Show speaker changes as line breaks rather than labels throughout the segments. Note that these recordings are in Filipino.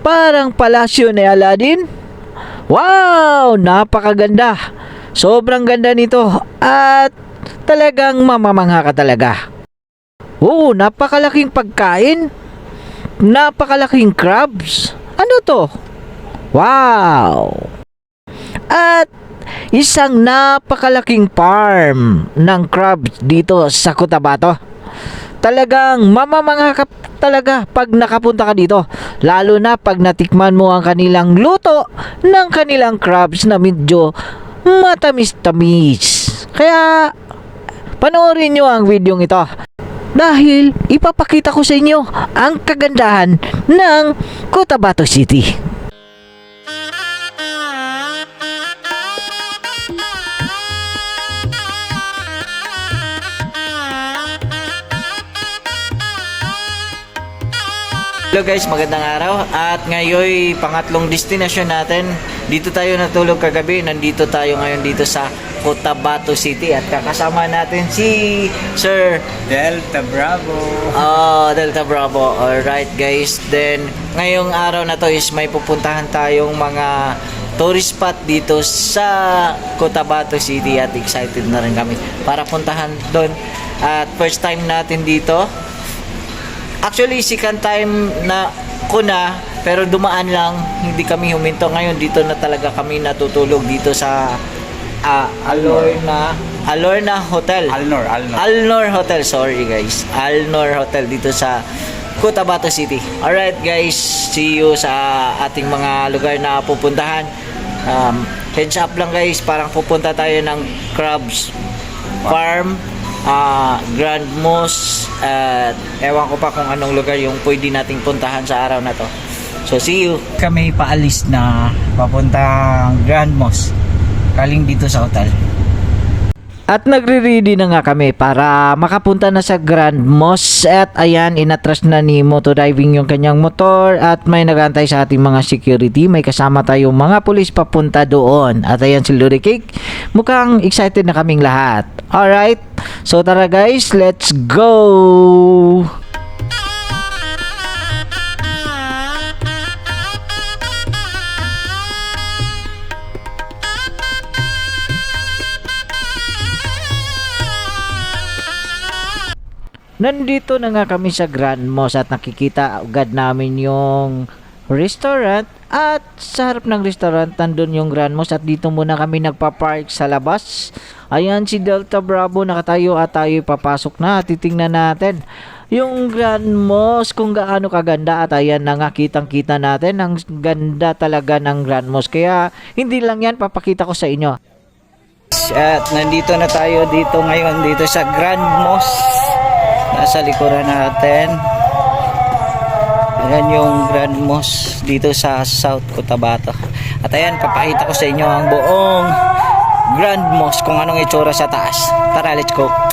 Parang palasyo ni Aladdin. Wow! Napakaganda. Sobrang ganda nito at talagang mamamangha ka talaga. Oo, napakalaking pagkain. Napakalaking crabs. Ano to? Wow! At isang napakalaking farm ng crabs dito sa Cotabato. Talagang mamamangha ka talaga pag nakapunta ka dito. Lalo na pag natikman mo ang kanilang luto ng kanilang crabs na medyo matamis-tamis. Kaya panoorin nyo ang video ito. Dahil ipapakita ko sa inyo ang kagandahan ng Cotabato City. Hello guys, magandang araw at ngayon pangatlong destination natin. Dito tayo natulog kagabi, nandito tayo ngayon dito sa Cotabato City at kakasama natin si Sir
Delta Bravo.
Ah, Delta Bravo. Alright guys, then ngayong araw na to is may pupuntahan tayong mga tourist spot dito sa Cotabato City at excited na rin kami para puntahan doon. At first time natin dito, Actually, second time na ko na, pero dumaan lang, hindi kami huminto. Ngayon, dito na talaga kami natutulog dito sa ah, Alorna, Alorna Hotel.
Alnor, Alnor.
Alnor Hotel, sorry guys. Alnor Hotel dito sa Cotabato City. Alright guys, see you sa ating mga lugar na pupuntahan. Um, heads up lang guys, parang pupunta tayo ng Crabs Farm, ah, Grand Moss, at ewan ko pa kung anong lugar yung pwede nating puntahan sa araw na to. So see you.
Kami paalis na papuntang Grand Moss. Kaling dito sa hotel.
At nagre-ready na nga kami para makapunta na sa Grand Moss at ayan inatras na ni Moto Driving yung kanyang motor at may nagantay sa ating mga security. May kasama tayong mga pulis papunta doon. At ayan si Luri Cake mukhang excited na kaming lahat. Alright so tara guys let's go Nandito na nga kami sa Grand Moss at nakikita agad namin yung restaurant at sa harap ng restaurant nandun yung Grand Moss at dito muna kami nagpa-park sa labas. Ayan si Delta Bravo nakatayo at tayo papasok na. Titingnan natin yung Grand Moss kung gaano kaganda at ayan na nga kitang kita natin ang ganda talaga ng Grand Moss. Kaya hindi lang yan papakita ko sa inyo.
At nandito na tayo dito ngayon dito sa Grand Moss. Nasa likuran natin. Ayan yung Grand Moss dito sa South Cotabato. At ayan, papakita ko sa inyo ang buong Grand Moss kung anong itsura sa taas. Tara, let's go.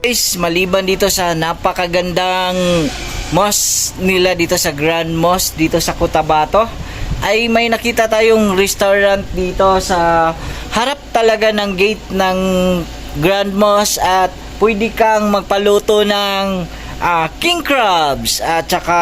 Guys, maliban dito sa napakagandang mosque nila dito sa Grand Mosque dito sa Cotabato, ay may nakita tayong restaurant dito sa harap talaga ng gate ng Grand Mosque at pwede kang magpaluto ng ah, king crabs at saka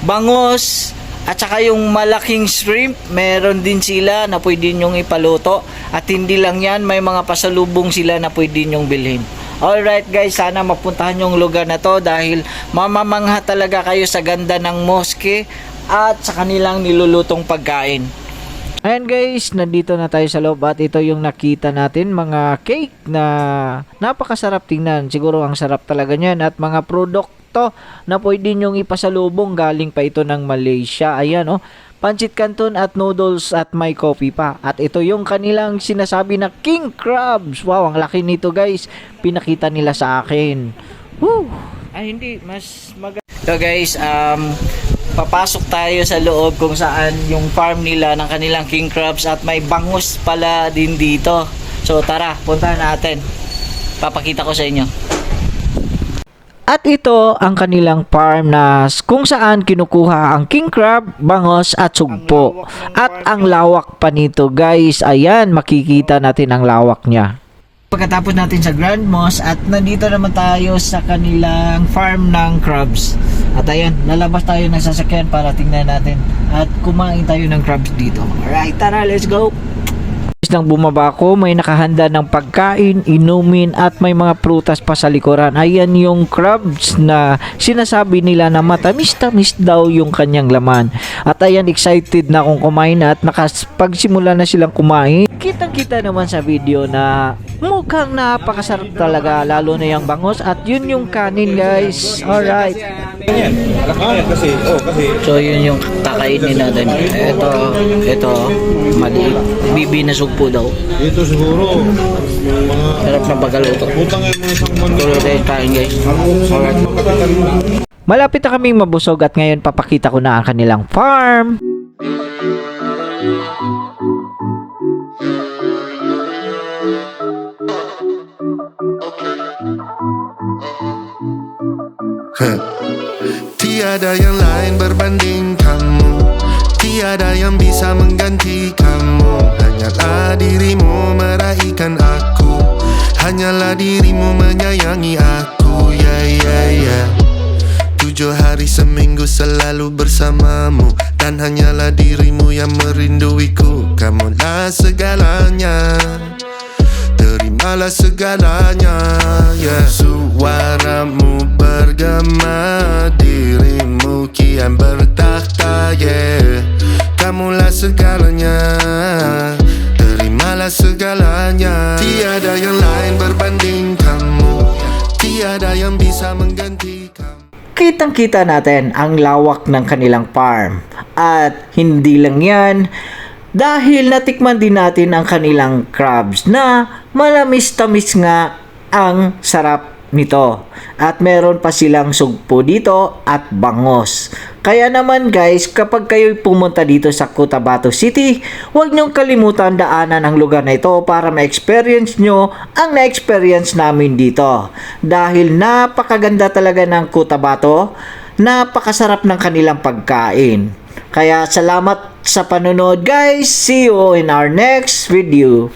bangos At saka yung malaking shrimp, meron din sila na pwede nyong ipaluto. At hindi lang yan, may mga pasalubong sila na pwede nyong bilhin. Alright guys, sana mapuntahan yung lugar na to dahil mamamangha talaga kayo sa ganda ng moske at sa kanilang nilulutong pagkain.
Ayan guys, nandito na tayo sa loob at ito yung nakita natin mga cake na napakasarap tingnan. Siguro ang sarap talaga niyan at mga produkto na pwede nyong ipasalubong galing pa ito ng Malaysia. Ayan oh, pancit canton at noodles at may coffee pa. At ito yung kanilang sinasabi na king crabs. Wow, ang laki nito guys. Pinakita nila sa akin. Woo!
Ay hindi, mas mag So guys, um papasok tayo sa loob kung saan yung farm nila ng kanilang king crabs at may bangus pala din dito. So tara, puntahan natin. Papakita ko sa inyo.
At ito ang kanilang farm na kung saan kinukuha ang king crab, bangos at sugpo. At ang lawak pa nito guys, ayan makikita natin ang lawak niya.
Pagkatapos natin sa Grand Moss at nandito naman tayo sa kanilang farm ng crabs. At ayan, lalabas tayo ng sasakyan para tingnan natin at kumain tayo ng crabs dito. Alright, tara, let's go!
Nang bumaba ko, may nakahanda ng pagkain, inumin at may mga prutas pa sa likuran. Ayan yung crabs na sinasabi nila na matamis-tamis daw yung kanyang laman. At ayan, excited na akong kumain at nakapagsimula na silang kumain. Kitang-kita naman sa video na mukhang napakasarap talaga lalo na yung bangos at yun yung kanin guys. Alright.
Kasi, oh, kasi
So yun yung kakainin natin. Ito, ito, maliit. Bibi na sugpo daw.
ito siguro, mga
Sarap na pagkaluto.
utang ay mga isang mundo.
Tuloy tayo kain guys.
Alright.
Malapit na kaming mabusog at ngayon papakita ko na ang kanilang farm.
Tiada yang lain mengganti kamu Hanyalah dirimu meraihkan aku. Hanyalah dirimu menyayangi aku. Ya ya ya Tujuh hari seminggu selalu bersamamu. Dan hanyalah dirimu yang merinduiku. Kamulah segalanya. Terimalah segalanya. Yeah. Suaramu bergema
kitang-kita natin ang lawak ng kanilang farm. At hindi lang yan, dahil natikman din natin ang kanilang crabs na malamis-tamis nga ang sarap nito. At meron pa silang sugpo dito at bangos. Kaya naman guys, kapag kayo pumunta dito sa Cotabato City, huwag niyong kalimutan daanan ang lugar na ito para ma-experience nyo ang na-experience namin dito. Dahil napakaganda talaga ng Cotabato, napakasarap ng kanilang pagkain. Kaya salamat sa panonood guys. See you in our next video.